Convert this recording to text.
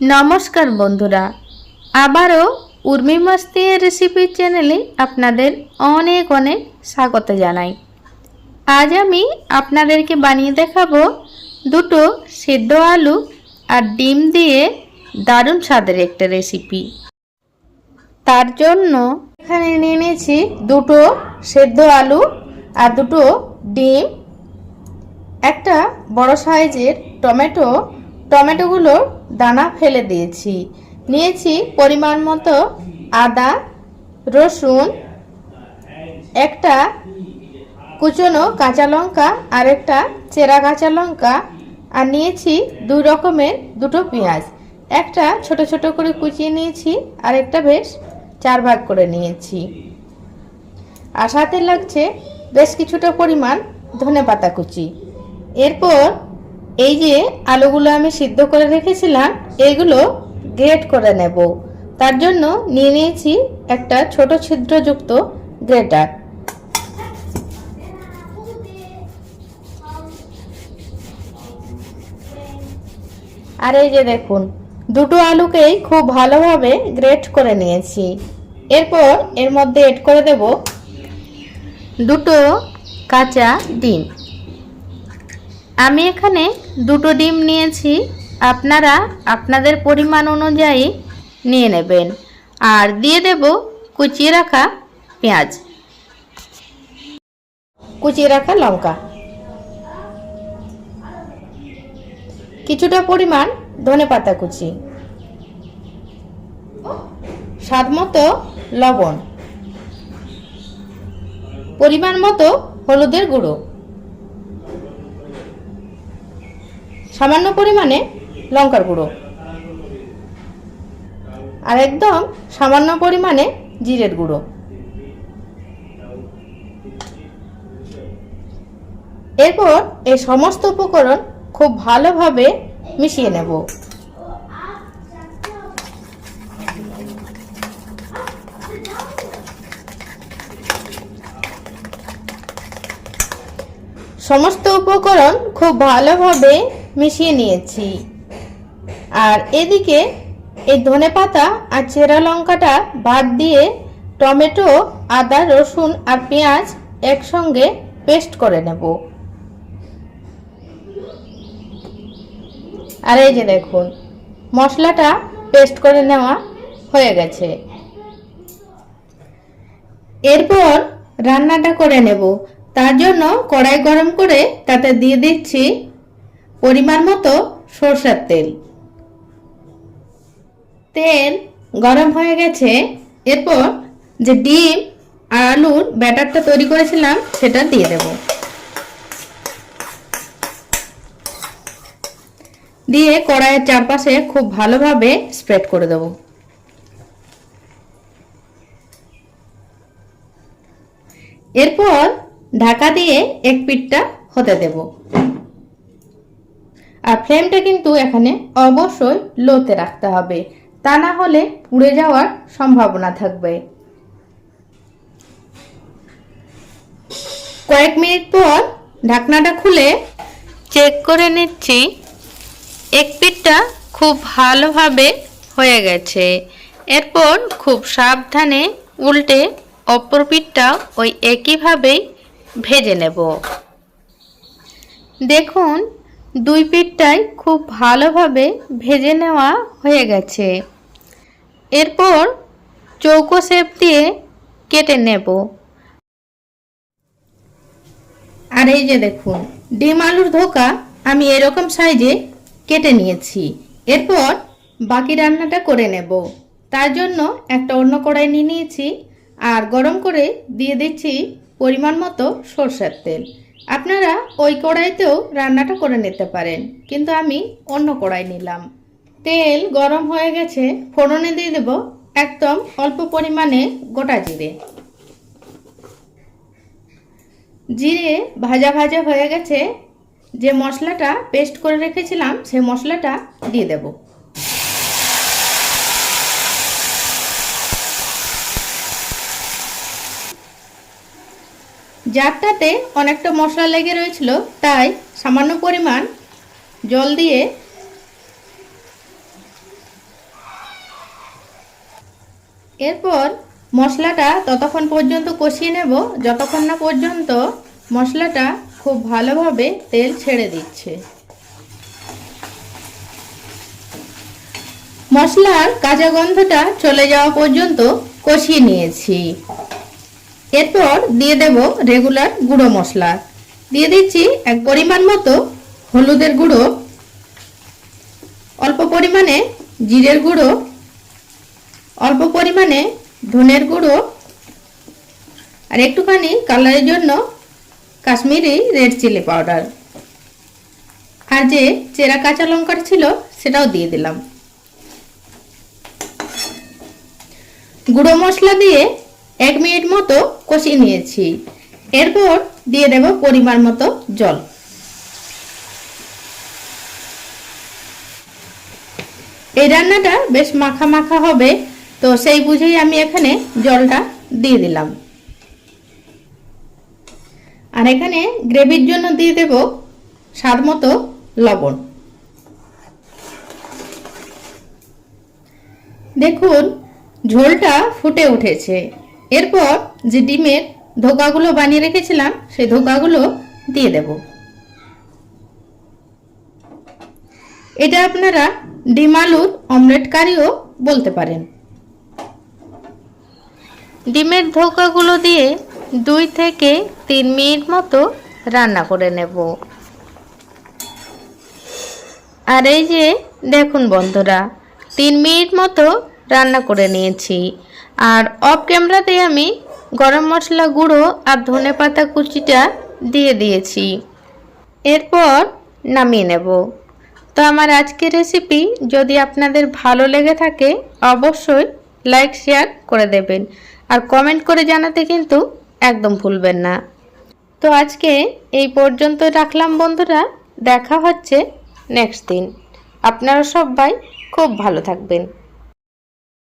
নমস্কার বন্ধুরা। আবারও উর্মি মাস্তি রেসিপি চ্যানেলে আপনাদের অনেক অনেক স্বাগত জানাই। আজ আমি আপনাদেরকে বানিয়ে দেখাবো দুটো সেদ্ধ আলু আর ডিম দিয়ে দারুণ স্বাদের একটা রেসিপি তার জন্য এখানে নিয়ে নিয়েছি দুটো সেদ্ধ আলু আর দুটো ডিম। একটা বড় সাইজের টমেটো টমেটোগুলোর দানা ফেলে দিয়েছি। নিয়েছি পরিমাণ মতো আদা, রসুন, একটা কুচনো কাঁচা লঙ্কা আর একটা চেরা কাঁচা লঙ্কা। আর নিয়েছি দুই রকমের দুটো পেঁয়াজ। একটা ছোট ছোট করে কুচিয়ে নিয়েছি আর একটা বেশ চার ভাগ করে নিয়েছি। আর সাথে লাগছে বেশ কিছুটা পরিমাণ ধনে পাতা কুচি। এরপর এই যে আলুগুলো আমি সিদ্ধ করে রেখেছিলাম, এগুলো গ্রেট করে নেব। তার জন্য নিয়ে নিয়েছি একটা ছোট ছিদ্রযুক্ত গ্রেটার আর এই যে দেখুন, দুটো আলুকেই খুব ভালোভাবে গ্রেট করে নিয়েছি। এরপর এর মধ্যে এড করে দেব দুটো কাঁচা ডিম। আমি এখানে দুটো ডিম নিয়েছি। আপনারা আপনাদের পরিমাণ অনুযায়ী নিয়ে নেবেন। আর দিয়ে দেব কুচিয়ে রাখা পেঁয়াজ। কুচিয়ে রাখা লঙ্কা। কিছুটা পরিমাণ ধনে পাতা কুচি। স্বাদ মতো লবণ। পরিমাণ মতো হলুদের গুঁড়ো। সামান্য পরিমাণে লঙ্কার গুঁড়ো। আর একদম সামান্য পরিমাণে জিরের গুঁড়ো। এরপর এই সমস্ত উপকরণ খুব ভালোভাবে মিশিয়ে নেব। সমস্ত উপকরণ খুব ভালোভাবে মিশিয়ে নিয়েছি। আর এদিকে এই ধনে পাতা আর চেরা লঙ্কাটা বাদ দিয়ে টমেটো, আদা, রসুন আর পেঁয়াজ একসঙ্গে পেস্ট করে নেব। আর এই যে দেখুন, মশলাটা পেস্ট করে নেওয়া হয়ে গেছে। এরপর রান্নাটা করে নেব। তার জন্য কড়াই গরম করে তাতে দিয়ে দিচ্ছি পরিমাণ মতো সরষের তেল। তেল গরম হয়ে গেছে। এরপর যে ডিম আর আলুর ব্যাটারটা তৈরি করেছিলাম, সেটা দিয়ে দেব। দিয়ে কড়াইয়ের চারপাশে খুব ভালোভাবে স্প্রেড করে দেব। এরপর ঢাকা দিয়ে এক পিঠটা হতে দেব। আর ফ্লেমটা কিন্তু এখানে অবশ্যই লোতে রাখতে হবে। তা না হলে পুড়ে যাওয়ার সম্ভাবনা থাকবে। কয়েক মিনিট পর ঢাকনাটা খুলে চেক করে নিচ্ছি, এক পিঠটা খুব ভালোভাবে হয়ে গেছে। এরপর খুব সাবধানে উল্টে অপর পিঠটা ওই একইভাবেই ভেজে নেব। দেখুন দুই পিঠটাই খুব ভালোভাবে ভেজে নেওয়া হয়ে গেছে। এরপর চৌকো শেপ দিয়ে কেটে নেব। আর এই যে দেখুন, ডিম আলুর ধোকা আমি এরকম সাইজে কেটে নিয়েছি। এরপর বাকি রান্নাটা করে নেব। তার জন্য একটা অন্য কড়াই নিয়ে নিয়েছি। আর গরম করে দিয়ে দিচ্ছি পরিমাণ মতো সরষের তেল। আপনারা ওই কড়াইতেও রান্নাটা করে নিতে পারেন, কিন্তু আমি অন্য কড়াই নিলাম। তেল গরম হয়ে গেছে, ফোড়নে দিয়ে দেব একদম অল্প পরিমাণে গোটা জিরে। জিরে ভাজা ভাজা হয়ে গেছে, যে মশলাটা পেস্ট করে রেখেছিলাম, সেই মশলাটা দিয়ে দেব। জারটাতে অনেকটা মশলা লেগে রয়েছিল, তাই সামান্য পরিমাণ জল দিয়ে এরপর মশলাটা ততক্ষণ পর্যন্ত কষিয়ে নেব। যতক্ষণ না পর্যন্ত মশলাটা খুব ভালোভাবে তেল ছেড়ে দিচ্ছে। মশলার কাঁচা গন্ধটা চলে যাওয়া পর্যন্ত কষিয়ে নিয়েছি। এরপর দিয়ে দেব রেগুলার গুঁড়ো মশলা। দিয়ে দিচ্ছি এক পরিমাণ মতো হলুদের গুঁড়ো, অল্প পরিমাণে জিরের গুঁড়ো, অল্প পরিমাণে ধনের গুঁড়ো আর একটুখানি কালারের জন্য কাশ্মীরি রেড চিলি পাউডার আর যে চেরা কাঁচা লঙ্কার ছিল সেটাও দিয়ে দিলাম। গুঁড়ো মশলা দিয়ে এক মিনিট মতো কষিয়ে নিয়েছি। এরপর দিয়ে দেব পরিমাণ মতো জল। এই রান্নাটা বেশ মাখা মাখা হবে, তো সেই বুঝেই আমি এখানে জলটা দিয়ে দিলাম। আর এখানে গ্রেভির জন্য দিয়ে দেব স্বাদ মতো লবণ। দেখুন, ঝোলটা ফুটে উঠেছে। এরপর যে ডিমের ধোকাগুলো বানিয়ে রেখেছিলাম, সেই ধোকাগুলো দিয়ে দেব। এটা আপনারা ডিম আলুর অমলেট কারিও বলতে পারেন। ডিমের ধোকাগুলো দিয়ে দুই থেকে তিন মিনিট মতো রান্না করে নেব। আর এই যে দেখুন বন্ধুরা, তিন মিনিট মতো রান্না করে নিয়েছি। আর অফ ক্যামেরাতে আমি গরম মশলা গুঁড়ো আর ধনে পাতা কুচিটা দিয়ে দিয়েছি। এরপর নামিয়ে নেব। তো আমার আজকের রেসিপি যদি আপনাদের ভালো লেগে থাকে, অবশ্যই লাইক শেয়ার করে দেবেন। আর কমেন্ট করে জানাতে কিন্তু একদম ভুলবেন না। তো আজকে এই পর্যন্ত রাখলাম বন্ধুরা, দেখা হচ্ছে নেক্সট দিন। আপনারা সবাই খুব ভালো থাকবেন।